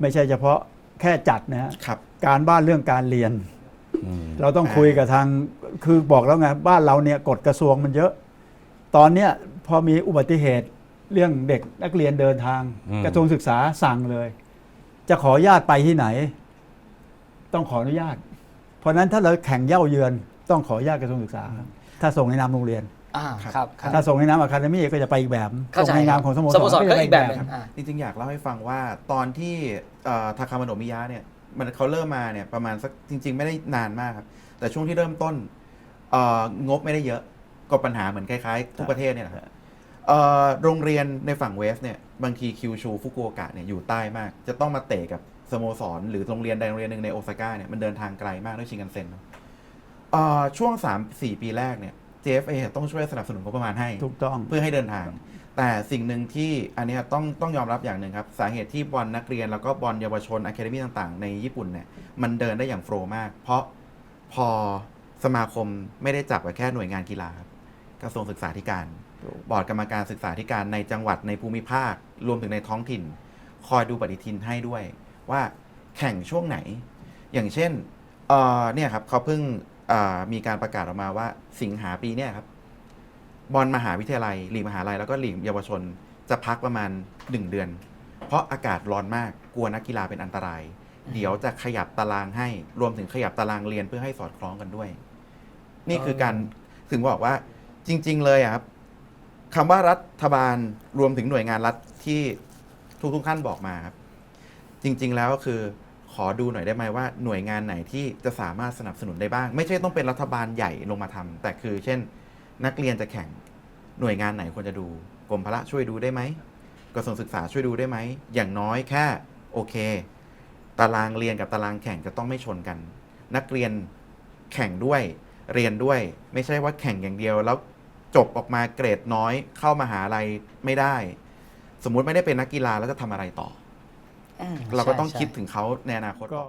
ไม่ใช่เฉพาะแค่จัดนะฮะครับ การบ้านเรื่องการเรียน อืมเราต้องคุยกับทางคือบอกแล้วไงบ้านเราเนี่ยกฎกระทรวงมันเยอะ ตอนเนี้ยพอมีอุบัติเหตุเรื่องเด็กนักเรียนเดินทางกระทรวงศึกษาสั่งเลย จะขออนุญาตไปที่ไหน ต้องขออนุญาต เพราะฉะนั้นถ้าเราแข่งเย่าเยือน ต้องขออนุญาตกระทรวงศึกษาครับถ้าส่งในนามโรงเรียน อ่าครับครับ ถ้าส่งในนามอะคาเดมี่ก็จะไปอีกแบบเข้าใจส่งในนามของสโมสสโมสรรก็อีกแบบหนึงครับอ่า จริงๆ อยากเล่าให้ฟังว่าตอนที่เอ่อทาคามาโนะมิยะเนี่ยมันเขาเริ่มมาเนี่ยประมาณสักจริง ๆ ไม่ได้นานมากครับ แต่ช่วงที่เริ่มต้นเอ่องบไม่ได้เยอะก็ปัญหาเหมือนคล้ายๆ ทุกประเทศเนี่ยนะครับเอ่อโรงเรียนในฝั่งเวสเนี่ยบางทีคิวชูฟุกุโอกะเนี่ยอยู่ใต้มาก จะต้องมาเตะกับสโมสร หรือโรงเรียนใดโรงเรียนหนึ่งในโอซาก้าเนี่ยมันเดินทางไกลมากด้วยชิงกันเซ็นเนอะเอ่อช่วง3-4ปีแรกเนี่ย JFA ต้องช่วยสนับสนุนงบประมาณให้ ถูกต้อง เพื่อให้เดินทาง แต่สิ่งหนึ่งที่อันเนี้ยต้องต้องยอมรับอย่างหนึ่งครับ สาเหตุที่บอลนักเรียนแล้วก็บอลเยาวชนอะคาเดมี่ต่างๆ ในญี่ปุ่นเนี่ยมันเดินได้อย่างโฟล์มาก เพราะพอสมาคมไม่ได้จับกับแค่หน่วยงานกีฬาครับกระทรวงศึกษาธิการ บอร์ดกรรมการศึกษาธิการในจังหวัดในภูมิภาค รวมถึงในท้องถิ่น คอยดูปฏิทินให้ด้วย ว่าแข่งช่วงไหน อย่างเช่นเอ่อเนี่ยครับเขาเพิ่งเอ่อ มีการประกาศออกมาว่าสิงหาปีเนี่ยครับบอลมหาวิทยาลัยหลีกมหาลัยแล้วก็หลีกเยาวชน จะพักประมาณ 1 เดือน เพราะอากาศร้อนมากกลัวนักกีฬาเป็นอันตราย เดี๋ยวจะขยับตารางให้รวมถึงขยับตารางเรียนเพื่อให้สอดคล้องกันด้วย นี่คือการถึงบอกว่าจริง ๆ เลยครับคำว่ารัฐบาลรวมถึงหน่วยงานรัฐที่ทุกๆท่านบอกมาครับจริง ๆ แล้วก็คือ ขอดูหน่อยได้ไหมว่าหน่วยงานไหนที่จะสามารถสนับสนุนได้บ้าง ไม่ใช่ต้องเป็นรัฐบาลใหญ่ลงมาทำแต่คือเช่น นักเรียนจะแข่งหน่วยงานไหนควรจะดูกรมพละช่วยดูได้ไหมกระทรวงศึกษาช่วยดูได้ไหมอย่างน้อยแค่โอเค ตารางเรียนกับตารางแข่งจะต้องไม่ชนกัน นักเรียนแข่งด้วยเรียนด้วย ไม่ใช่ว่าแข่งอย่างเดียว แล้วจบออกมาเกรดน้อยเข้ามาหาลัยไม่ได้ สมมุติไม่ได้เป็นนักกีฬาแล้วจะทำอะไรต่อ เราก็ต้องใช่คิดถึงเขาในอนาคต ก็